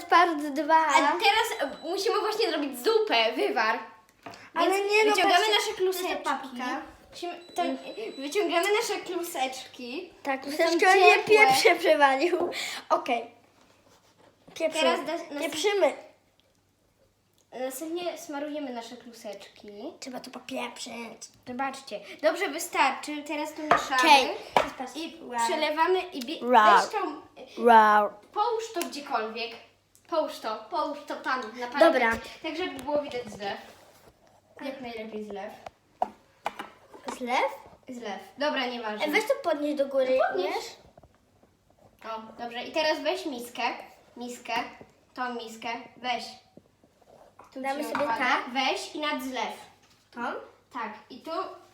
jest part dwa. A teraz e, musimy właśnie zrobić zupę, wywar. Ale Więc nie, no wyciągamy patrzcie, nasze to jest kluseczki. papka. Musimy, to, wyciągamy nasze kluseczki. Tak, Są troszeczkę nie ciepłe. pieprze przywalił. Okej. Pieprzymy. Teraz da- nas- Pieprzymy. Następnie smarujemy nasze kluseczki. Trzeba to popieprzyć. Zobaczcie. Dobrze wystarczy. Teraz to mieszamy. Okej. I przelewamy i bie- Wow. weź tą, Wow. połóż to gdziekolwiek. Połóż to, połóż to tam na parapet. Dobra. Tak, żeby było widać zlew. Jak najlepiej zlew. Zlew? Zlew. Dobra, nieważne. E, weź to podnieść do góry. podnieś. wiesz? O, dobrze. I teraz weź miskę. Miskę. Tą miskę. Weź. Tu Damy ci sobie tak? Weź i nad zlew. Tą? Tak. I tu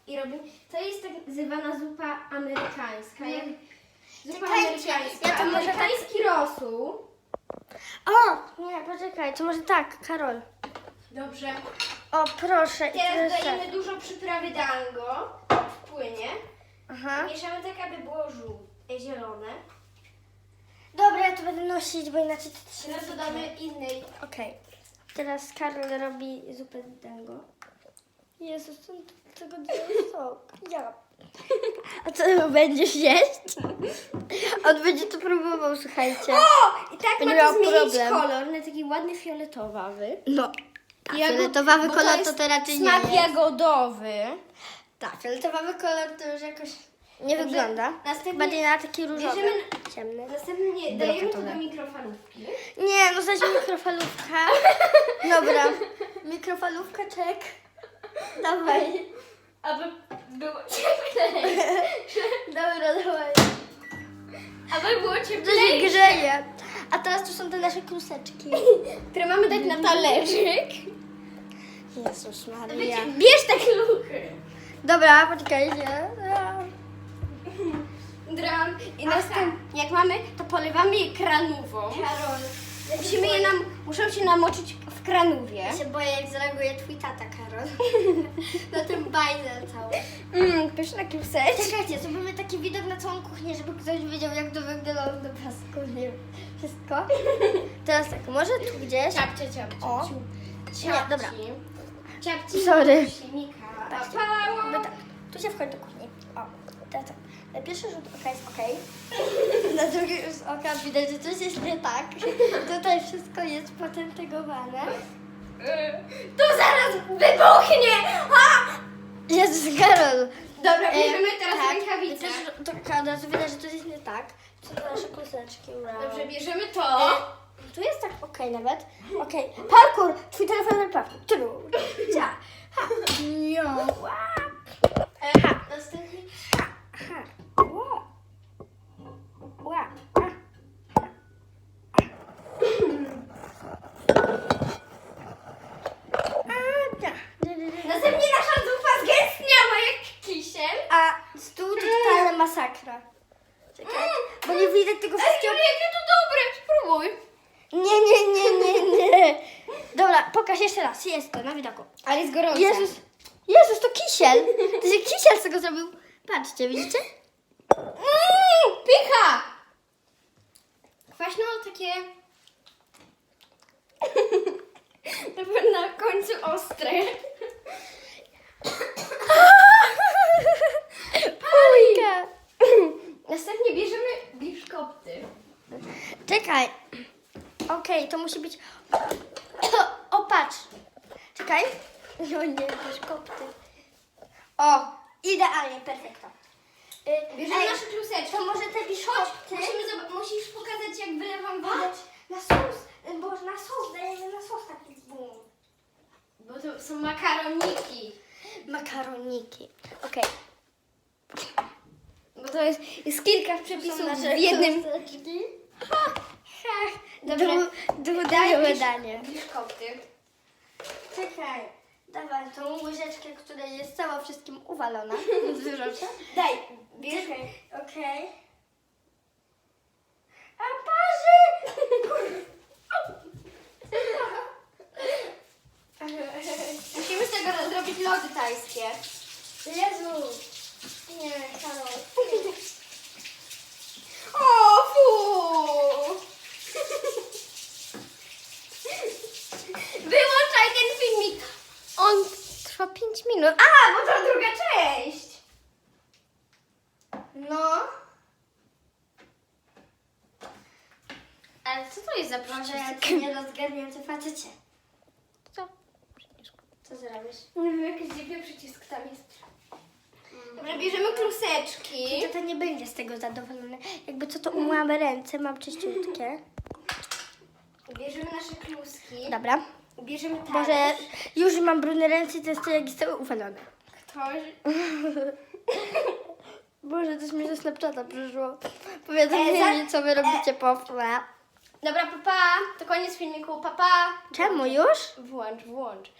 i robimy. To jest tak zwana zupa amerykańska. Jak zupa Czekajcie, amerykańska. ja to może tak- Amerykański rosół. Nie, poczekaj, to może tak, Karol. Dobrze. O, proszę. i Teraz proszę. dajemy dużo przyprawy dango w płynie. Aha. Mieszamy tak, aby było żółte, zielone. Dobra, ja to będę nosić, bo inaczej to się Teraz dodamy innej. Okej. Teraz Karol robi zupę z dango. Jezus, on tego daje sok. Ja. A co będziesz jeść? On będzie to próbował, słuchajcie. O! I tak Będzie ma to miał zmienić problem. kolor na taki ładny fioletowawy. No. Tak, Jagod- fioletowawy bo to kolor to, jest to raczej nie Smak jest. jagodowy. Tak, fioletowy kolor to już jakoś nie Dobrze, wygląda. następnie Bardziej na taki różowy, bierzemy- ciemny. Następnie dajemy to do mikrofalówki. Nie, no zaś mikrofalówka. Dobra, mikrofalówka, czek. Dawaj. Aby było cieplej. Dobra, dawaj. Aby było To się cieplej. grzeje. A teraz tu są te nasze kruseczki. Które mamy dać na talerzyk. Jezus Maria. Wiecie, Bierz te kluchy. Dobra, poczekajcie. Dram. I następnie, jak mamy, to polewamy je kranówą. Karol. Musimy je nam, muszą się namoczyć w kranówie. Ja się boję, jak zareaguje twój tata, Karol. Na ten bajzel cały. Mmm, pyszne kluseczki. Czekajcie, zrobimy taki widok na całą kuchnię, żeby ktoś wiedział, jak to wygląda bez kuchni. Wszystko. Teraz tak, może tu gdzieś. Ciapcie, ciapcie. O. Ciapci. Nie, dobra. Ciapci. Sorry. Silnika. Patrzcie. No tak, tu się wchodzi do kuchni. O, Na pierwszy rzut oka jest ok. Na drugi rzut oka widać, że coś jest nie tak. Tutaj wszystko jest potentygowane. Tu zaraz wybuchnie! A! Jezus, Karol. Dobra, E, bierzemy teraz tak, rękawice. Też, to od razu widać, że coś jest nie tak. Co to nasze kluseczki? Wow. Dobrze, bierzemy to. E, tu jest tak okej nawet. Okej. Parkour! Twój telefon na parkour. Tru. Cia. Ha. Jo. Ła. E, ha. Następnie. Ha. Ła. Ła. A. A, da. Następnie nasza zupa zgęstniała jak kisiel. A stół to totalna masakra. Czekaj, bo nie widać tego Ej, wszystkiego. Jakie to dobre, spróbuj. Nie, nie, nie, nie, nie. Dobra, pokaż jeszcze raz. Jest to na widoku. Ale jest gorące. Jezus, Jezus, to kisiel. To się kisiel z tego zrobił. Patrzcie, widzicie? Mmm, pycha! Kwaśno takie... na końcu ostre. Pujka. Następnie bierzemy biszkopty. Czekaj. Okej, to musi być... O, patrz. Czekaj. No nie, też kopty. O, idealnie, perfekto. Y, Bierzemy ej, nasze kluseczki. To może te biszkopty... Musimy musisz pokazać jak wylewam wodę. Na sos, y, bo na sos, dajemy na sos taki bum. Bo to są makaroniki. Makaroniki. Okej. Bo to jest, jest kilka przepisów w jednym. kluseczki. Dobrze. Dwu, Daj dajemy bisz- danie. Biszkopty. Czekaj. Dawaj tą łyżeczkę, która jest cała wszystkim uwalona. Daj. Czekaj. Okej. A parzy! Musimy z tego zrobić lody tajskie. Jezu! Nie, Karol. O, fu! On trwa 5 minut. A, bo to druga część. No. Ale co to jest za Może przycisk? jak nie rozgarnięty facecie. Co? Co zrobisz? Nie wiem, jakiś dziwny przycisk tam jest. Dobra, bierzemy kluseczki. To, to nie będzie z tego zadowolony. Jakby co to umyłam ręce, mam czyściutkie. Bierzemy nasze kluski. Dobra. Bierzemy talerz. Boże, już mam brudne ręce i to jest cały uwalony. Ktoś... Boże, to mi ze Snapchata przyszło. Powiadomienie, E, za- co wy robicie po... Dobra, papa. To koniec filmiku. Papa. Czemu już? Włącz, włącz.